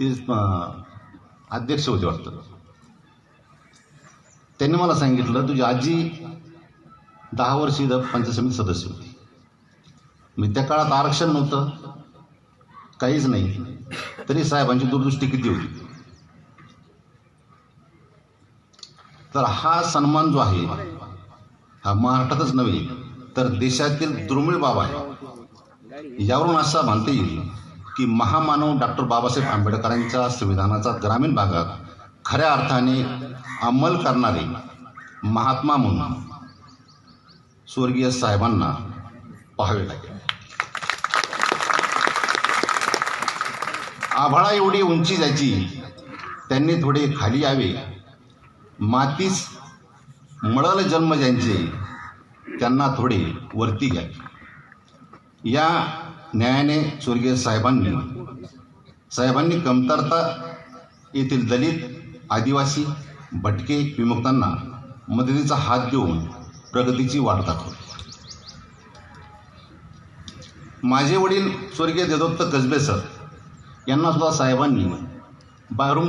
ते अध्यक्ष होते वाटतं. त्यांनी मला सांगितलं तुझी आजी दहा वर्ष इथं पंचायत समिती सदस्य होती. मी त्या काळात आरक्षण नव्हतं काहीच नाही. तरी साहेबांची दूरदृष्टी किती होती? तर हा सन्मान जो आहे हा महाराष्ट्रातच नव्हे तर देशातील दुर्मिळ बाब आहे. यावरून असा म्हणता येईल की महामानव डॉक्टर बाबासाहेब आंबेडकरांच्या संविधानाचा ग्रामीण भागात खऱ्या अर्थाने अंमल करणारे महात्मा म्हणून स्वर्गीय साहेबांना पाहावे लागेल. आभाळा एवढी उंची जायची त्यांनी थोडे खाली यावे. मातीस मळल जन्म ज्यांचे त्यांना थोडे वरती घ्यावे. या न्यायाने स्वर्गीय साहेबांनी साहेबांनी कमतरता येथील दलित आदिवासी भटके विमुक्तांना मदतीचा हात देऊन प्रगतीची वाट दाखवली. माझे वडील स्वर्गीय देदत्त कसबे सर यांना सुद्धा साहेबांनी बाहेरून